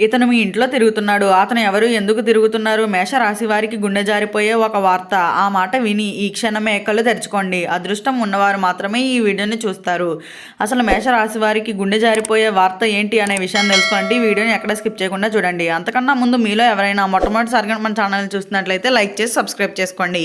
ఇతను మీ ఇంట్లో తిరుగుతున్నాడు. అతను ఎవరు? ఎందుకు తిరుగుతున్నారు? మేషరాశి వారికి గుండె జారిపోయే ఒక వార్త. ఆ మాట విని ఈ క్షణమే కళ్ళు తెరుచుకోండి. అదృష్టం ఉన్నవారు మాత్రమే ఈ వీడియోని చూస్తారు. అసలు మేషరాశి వారికి గుండె జారిపోయే వార్త ఏంటి అనే విషయాన్ని తెలుసుకోండి. ఈ వీడియోని ఎక్కడ స్కిప్ చేయకుండా చూడండి. అంతకన్నా ముందు మీలో ఎవరైనా మొట్టమొదటిసారిగా మన ఛానల్ చూస్తున్నట్లయితే లైక్ చేసి సబ్స్క్రైబ్ చేసుకోండి.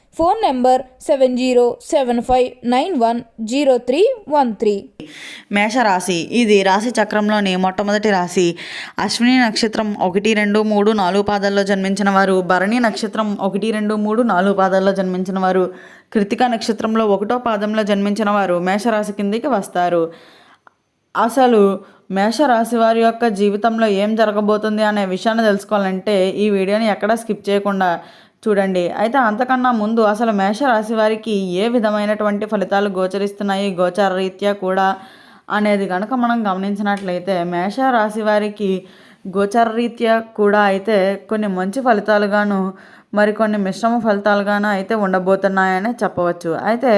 Phone number seven zero seven five nine one zero three one three. మేషరాశి. ఇది రాశి చక్రంలోని మొట్టమొదటి రాశి. అశ్విని నక్షత్రం ఒకటి రెండు మూడు నాలుగు పాదాల్లో జన్మించిన వారు. భరణి నక్షత్రం ఒకటి రెండు మూడు నాలుగు పాదాల్లో జన్మించిన వారు. కృతికా నక్షత్రంలో ఒకటో పాదంలో జన్మించిన వారు మేషరాశి కిందికి వస్తారు. అసలు మేషరాశి వారి యొక్క జీవితంలో ఏం జరగబోతుంది అనే విషయాన్ని తెలుసుకోవాలంటే ఈ వీడియోని ఎక్కడా స్కిప్ చేయకుండా చూడండి. అయితే అంతకన్నా ముందు అసలు మేషరాశి వారికి ఏ విధమైనటువంటి ఫలితాలు గోచరిస్తున్నాయి? గోచార రీత్యా కూడా అనేది కనుక మనం గమనించినట్లయితే మేషరాశి వారికి గోచార రీత్యా కూడా అయితే కొన్ని మంచి ఫలితాలుగాను మరికొన్ని మిశ్రమ ఫలితాలుగాను అయితే ఉండబోతున్నాయని చెప్పవచ్చు. అయితే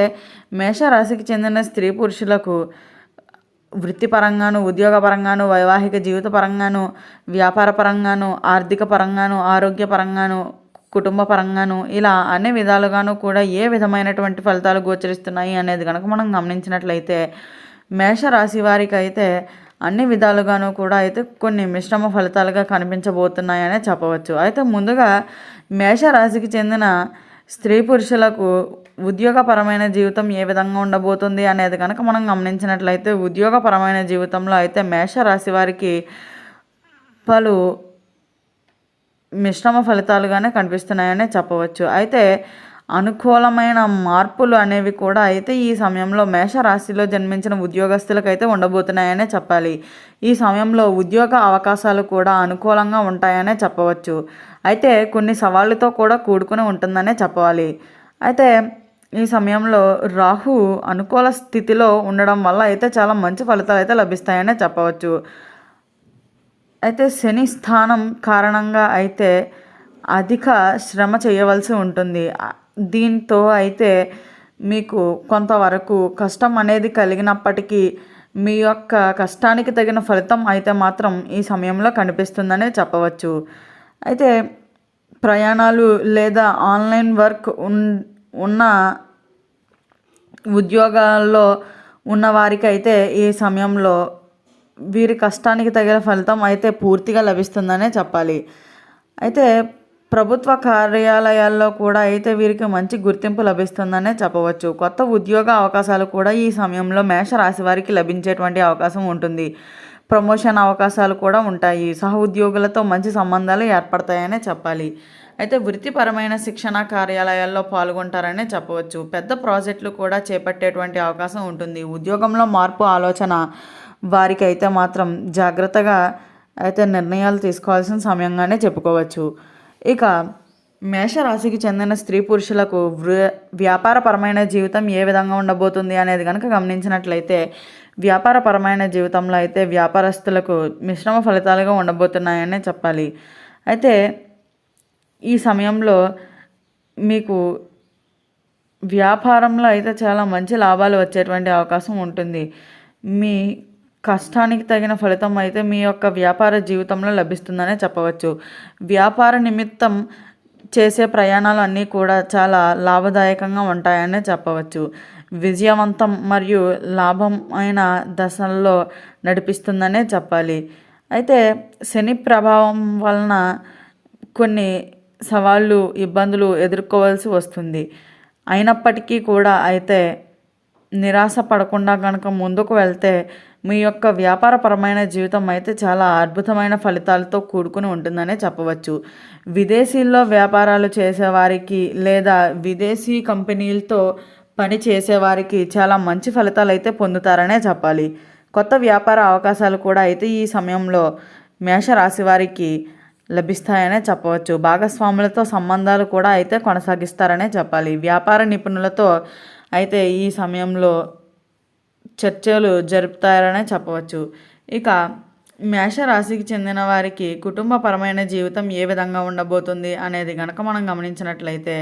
మేషరాశికి చెందిన స్త్రీ పురుషులకు వృత్తిపరంగాను ఉద్యోగపరంగాను వైవాహిక జీవిత పరంగాను వ్యాపార పరంగాను ఆర్థిక పరంగాను ఆరోగ్య పరంగాను కుటుంబ పరంగాను ఇలా అన్ని విధాలుగాను కూడా ఏ విధమైనటువంటి ఫలితాలు గోచరిస్తున్నాయి అనేది కనుక మనం గమనించినట్లయితే మేషరాశి వారికి అయితే అన్ని విధాలుగాను కూడా అయితే కొన్ని మిశ్రమ ఫలితాలుగా కనిపించబోతున్నాయనే చెప్పవచ్చు. అయితే ముందుగా మేషరాశికి చెందిన స్త్రీ పురుషులకు ఉద్యోగపరమైన జీవితం ఏ విధంగా ఉండబోతుంది అనేది కనుక మనం గమనించినట్లయితే ఉద్యోగపరమైన జీవితంలో అయితే మేషరాశి వారికి పలు మిశ్రమ ఫలితాలుగానే కనిపిస్తున్నాయనే చెప్పవచ్చు. అయితే అనుకూలమైన మార్పులు అనేవి కూడా అయితే ఈ సమయంలో మేషరాశిలో జన్మించిన ఉద్యోగస్తులకు అయితే ఉండబోతున్నాయనే చెప్పాలి. ఈ సమయంలో ఉద్యోగ అవకాశాలు కూడా అనుకూలంగా ఉంటాయనే చెప్పవచ్చు. అయితే కొన్ని సవాళ్ళతో కూడా కూడుకుని ఉంటుందనే చెప్పాలి. అయితే ఈ సమయంలో రాహు అనుకూల స్థితిలో ఉండడం వల్ల అయితే చాలా మంచి ఫలితాలు అయితే లభిస్తాయనే చెప్పవచ్చు. అయితే శని స్థానం కారణంగా అయితే అధిక శ్రమ చేయవలసి ఉంటుంది. దీంతో అయితే మీకు కొంతవరకు కష్టం అనేది కలిగినప్పటికీ మీ యొక్క కష్టానికి తగిన ఫలితం అయితే మాత్రం ఈ సమయంలో కనిపిస్తుందనే చెప్పవచ్చు. అయితే ప్రయాణాలు లేదా ఆన్లైన్ వర్క్ ఉన్ ఉన్న ఉద్యోగాల్లో ఉన్నవారికైతే అయితే ఈ సమయంలో వీరి కష్టానికి తగిన ఫలితం అయితే పూర్తిగా లభిస్తుందనే చెప్పాలి. అయితే ప్రభుత్వ కార్యాలయాల్లో కూడా అయితే వీరికి మంచి గుర్తింపు లభిస్తుందనే చెప్పవచ్చు. కొత్త ఉద్యోగ అవకాశాలు కూడా ఈ సమయంలో మేషరాశి వారికి లభించేటువంటి అవకాశం ఉంటుంది. ప్రమోషన్ అవకాశాలు కూడా ఉంటాయి. సహ ఉద్యోగులతో మంచి సంబంధాలు ఏర్పడతాయనే చెప్పాలి. అయితే వృత్తిపరమైన శిక్షణ కార్యాలయాల్లో పాల్గొంటారనే చెప్పవచ్చు. పెద్ద ప్రాజెక్టులు కూడా చేపట్టేటువంటి అవకాశం ఉంటుంది. ఉద్యోగంలో మార్పు ఆలోచన వారికి అయితే మాత్రం జాగ్రత్తగా అయితే నిర్ణయాలు తీసుకోవాల్సిన సమయంగానే చెప్పుకోవచ్చు. ఇక మేషరాశికి చెందిన స్త్రీ పురుషులకు వృ వ్యాపారపరమైన జీవితం ఏ విధంగా ఉండబోతుంది అనేది కనుక గమనించినట్లయితే వ్యాపారపరమైన జీవితంలో అయితే వ్యాపారస్తులకు మిశ్రమ ఫలితాలుగా ఉండబోతున్నాయనే చెప్పాలి. అయితే ఈ సమయంలో మీకు వ్యాపారంలో అయితే చాలా మంచి లాభాలు వచ్చేటువంటి అవకాశం ఉంటుంది. మీ కష్టానికి తగిన ఫలితం అయితే మీ యొక్క వ్యాపార జీవితంలో లభిస్తుందనే చెప్పవచ్చు. వ్యాపార నిమిత్తం చేసే ప్రయాణాలు అన్నీ కూడా చాలా లాభదాయకంగా ఉంటాయనే చెప్పవచ్చు. విజయవంతం మరియు లాభం అయిన దశల్లో నడిపిస్తుందనే చెప్పాలి. అయితే శని ప్రభావం వలన కొన్ని సవాళ్ళు ఇబ్బందులు ఎదుర్కోవాల్సి వస్తుంది. అయినప్పటికీ కూడా అయితే నిరాశ పడకుండా కనుక ముందుకు వెళ్తే మీ యొక్క వ్యాపారపరమైన జీవితం అయితే చాలా అద్భుతమైన ఫలితాలతో కూడుకుని ఉంటుందనే చెప్పవచ్చు. విదేశీల్లో వ్యాపారాలు చేసేవారికి లేదా విదేశీ కంపెనీలతో పని చేసేవారికి చాలా మంచి ఫలితాలు అయితే పొందుతారనే చెప్పాలి. కొత్త వ్యాపార అవకాశాలు కూడా అయితే ఈ సమయంలో మేషరాశి వారికి లభిస్తాయనే చెప్పవచ్చు. భాగస్వాములతో సంబంధాలు కూడా అయితే కొనసాగిస్తారనే చెప్పాలి. వ్యాపార నిపుణులతో అయితే ఈ సమయంలో చర్చలు జరుపుతారనే చెప్పవచ్చు. ఇక మేషరాశికి చెందిన వారికి కుటుంబపరమైన జీవితం ఏ విధంగా ఉండబోతుంది అనేది గనక మనం గమనించినట్లయితే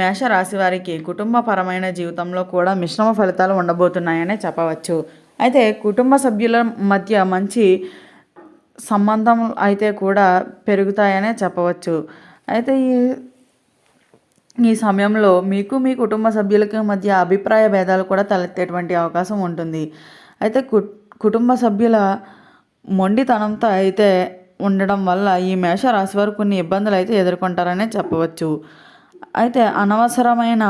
మేషరాశి వారికి కుటుంబపరమైన జీవితంలో కూడా మిశ్రమ ఫలితాలు ఉండబోతున్నాయనే చెప్పవచ్చు. అయితే కుటుంబ సభ్యుల మధ్య మంచి సంబంధం అయితే కూడా పెరుగుతాయనే చెప్పవచ్చు. అయితే ఈ ఈ సమయంలో మీకు మీ కుటుంబ సభ్యులకి మధ్య అభిప్రాయ భేదాలు కూడా తలెత్తేటువంటి అవకాశం ఉంటుంది. అయితే కుటుంబ సభ్యుల మొండితనంతో అయితే ఉండడం వల్ల ఈ మేష రాశి వారు కొన్ని ఇబ్బందులు అయితే ఎదుర్కొంటారనే చెప్పవచ్చు. అయితే అనవసరమైన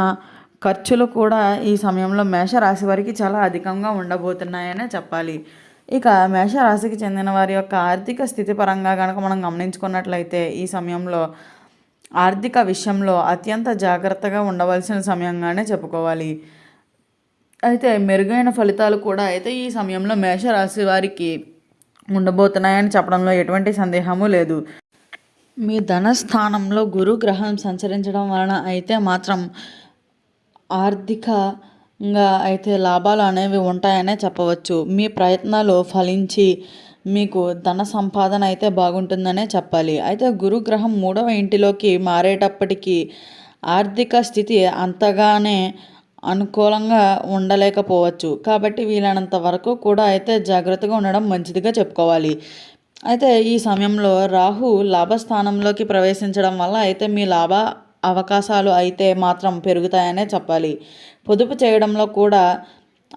ఖర్చులు కూడా ఈ సమయంలో మేషరాశి వారికి చాలా అధికంగా ఉండబోతున్నాయనే చెప్పాలి. ఇక మేషరాశికి చెందిన వారి యొక్క ఆర్థిక స్థితి పరంగా కనుక మనం గమనించుకున్నట్లయితే ఈ సమయంలో ఆర్థిక విషయంలో అత్యంత జాగ్రత్తగా ఉండవలసిన సమయంగానే చెప్పుకోవాలి. అయితే మెరుగైన ఫలితాలు కూడా అయితే ఈ సమయంలో మేషరాశి వారికి ఉండబోతున్నాయని చెప్పడంలో ఎటువంటి సందేహము లేదు. మీ ధనస్థానంలో గురు గ్రహం సంచరించడం వలన అయితే మాత్రం ఆర్థికంగా అయితే లాభాలు అనేవి ఉంటాయనే చెప్పవచ్చు. మీ ప్రయత్నాలు ఫలించి మీకు ధన సంపాదన అయితే బాగుంటుందనే చెప్పాలి. అయితే గురుగ్రహం మూడవ ఇంటిలోకి మారేటప్పటికీ ఆర్థిక స్థితి అంతగానే అనుకూలంగా ఉండలేకపోవచ్చు. కాబట్టి వీలైనంత వరకు కూడా అయితే జాగ్రత్తగా ఉండడం మంచిదిగా చెప్పుకోవాలి. అయితే ఈ సమయంలో రాహు లాభస్థానంలోకి ప్రవేశించడం వల్ల అయితే మీ లాభ అవకాశాలు అయితే మాత్రం పెరుగుతాయనే చెప్పాలి. పొదుపు చేయడంలో కూడా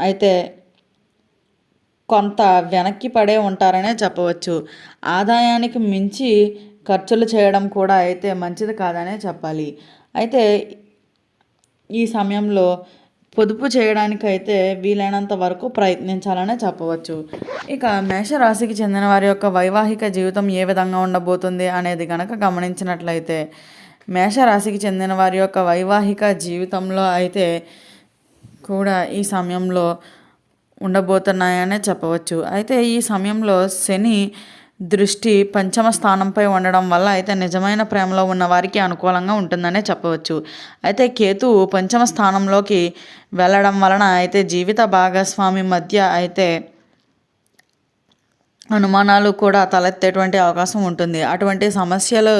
అయితే కొంత వెనక్కి పడే ఉంటారనే చెప్పవచ్చు. ఆదాయానికి మించి ఖర్చులు చేయడం కూడా అయితే మంచిది కాదనే చెప్పాలి. అయితే ఈ సమయంలో పొదుపు చేయడానికి అయితే వీలైనంత వరకు ప్రయత్నించాలనే చెప్పవచ్చు. ఇక మేషరాశికి చెందిన వారి యొక్క వైవాహిక జీవితం ఏ విధంగా ఉండబోతుంది అనేది కనుక గమనించినట్లయితే మేషరాశికి చెందిన వారి యొక్క వైవాహిక జీవితంలో అయితే కూడా ఈ సమయంలో ఉండబోతున్నాయనే చెప్పవచ్చు. అయితే ఈ సమయంలో శని దృష్టి పంచమ స్థానంపై ఉండడం వల్ల అయితే నిజమైన ప్రేమలో ఉన్న వారికి అనుకూలంగా ఉంటుందనే చెప్పవచ్చు. అయితే కేతువు పంచమ స్థానంలోకి వెళ్ళడం వలన అయితే జీవిత భాగస్వామి మధ్య అయితే అనుమానాలు కూడా తలెత్తేటువంటి అవకాశం ఉంటుంది. అటువంటి సమస్యలు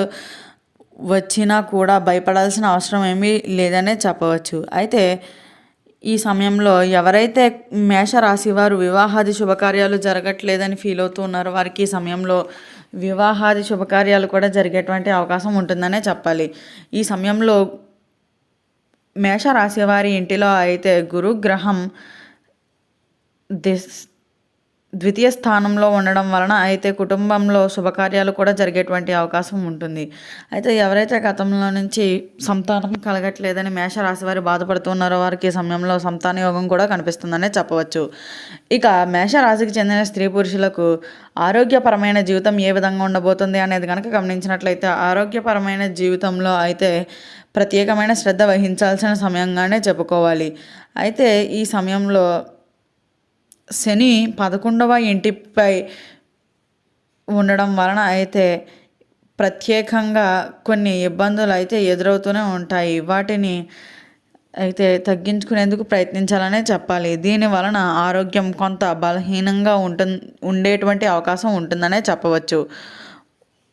వచ్చినా కూడా భయపడాల్సిన అవసరం ఏమీ లేదనే చెప్పవచ్చు. అయితే ఈ సమయంలో ఎవరైతే మేషరాశి వారు వివాహాది శుభకార్యాలు జరగట్లేదని ఫీల్ అవుతూ ఉన్నారో వారికి ఈ సమయంలో వివాహాది శుభకార్యాలు కూడా జరిగేటువంటి అవకాశం ఉంటుందనే చెప్పాలి. ఈ సమయంలో మేషరాశి వారి ఇంటిలో అయితే గురుగ్రహం దిస్ ద్వితీయ స్థానంలో ఉండడం వలన అయితే కుటుంబంలో శుభకార్యాలు కూడా జరిగేటువంటి అవకాశం ఉంటుంది. అయితే ఎవరైతే గతంలో నుంచి సంతానం కలగట్లేదని మేషరాశి వారు బాధపడుతున్నారో వారికి సమయంలో సంతాన యోగం కూడా కనిపిస్తుందనే చెప్పవచ్చు. ఇక మేషరాశికి చెందిన స్త్రీ పురుషులకు ఆరోగ్యపరమైన జీవితం ఏ విధంగా ఉండబోతుంది అనేది కనుక గమనించినట్లయితే ఆరోగ్యపరమైన జీవితంలో అయితే ప్రత్యేకమైన శ్రద్ధ వహించాల్సిన సమయంగానే చెప్పుకోవాలి. అయితే ఈ సమయంలో శని పదకొండవ ఇంటిపై ఉండడం వలన అయితే ప్రత్యేకంగా కొన్ని ఇబ్బందులు అయితే ఎదురవుతూనే ఉంటాయి. వాటిని అయితే తగ్గించుకునేందుకు ప్రయత్నించాలనే చెప్పాలి. దీని వలన ఆరోగ్యం కొంత బలహీనంగా ఉంటు ఉండేటువంటి అవకాశం ఉంటుందనే చెప్పవచ్చు.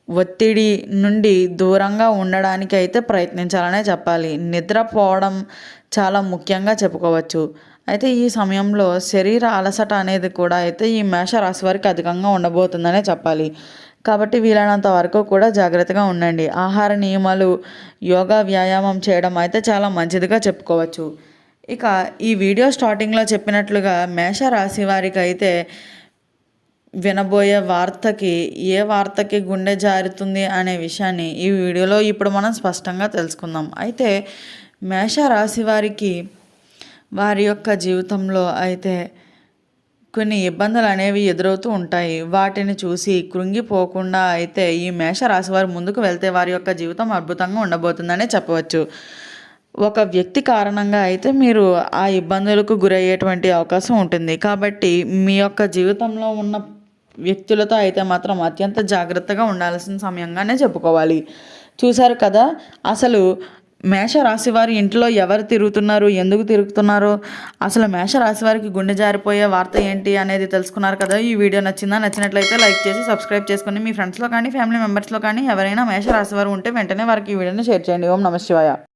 ఒత్తిడి నుండి దూరంగా ఉండడానికి అయితే ప్రయత్నించాలనే చెప్పాలి. నిద్రపోవడం చాలా ముఖ్యంగా చెప్పుకోవచ్చు. అయితే ఈ సమయంలో శరీర అలసట అనేది కూడా అయితే ఈ మేషరాశి వారికి అధికంగా ఉండబోతుందనే చెప్పాలి. కాబట్టి వీలైనంత వరకు కూడా జాగ్రత్తగా ఉండండి. ఆహార నియమాలు యోగా వ్యాయామం చేయడం అయితే చాలా మంచిదిగా చెప్పుకోవచ్చు. ఇక ఈ వీడియో స్టార్టింగ్లో చెప్పినట్లుగా మేషరాశి వారికి అయితే వినబోయే వార్తకి ఏ వార్తకి గుండె జారుతుంది అనే విషయాన్ని ఈ వీడియోలో ఇప్పుడు మనం స్పష్టంగా తెలుసుకుందాం. అయితే మేషరాశి వారికి వారి యొక్క జీవితంలో అయితే కొన్ని ఇబ్బందులు అనేవి ఎదురవుతూ ఉంటాయి. వాటిని చూసి కృంగిపోకుండా అయితే ఈ మేషరాశి వారు ముందుకు వెళ్తే వారి యొక్క జీవితం అద్భుతంగా ఉండబోతుందనే చెప్పవచ్చు. ఒక వ్యక్తి కారణంగా అయితే మీరు ఆ ఇబ్బందులకు గురయ్యేటువంటి అవకాశం ఉంటుంది. కాబట్టి మీ యొక్క జీవితంలో ఉన్న వ్యక్తులతో అయితే మాత్రం అత్యంత జాగ్రత్తగా ఉండాల్సిన సమయంగానే చెప్పుకోవాలి. చూశారు కదా? అసలు మేషరాశి వారి ఇంట్లో ఎవరు తిరుగుతున్నారు? ఎందుకు తిరుగుతున్నారు? అసలు మేషరాశి వారికి గుండె జారిపోయే వార్త ఏంటి అనేది తెలుసుకున్నారు కదా. ఈ వీడియో నచ్చిందా? నచ్చినట్లయితే లైక్ చేసి సబ్స్క్రైబ్ చేసుకుని మీ ఫ్రెండ్స్లో కానీ ఫ్యామిలీ మెంబర్స్లో కానీ ఎవరైనా మేషరాశి వారు ఉంటే వెంటనే వారికి ఈ వీడియోని షేర్ చేయండి. ఓం నమ శివాయ.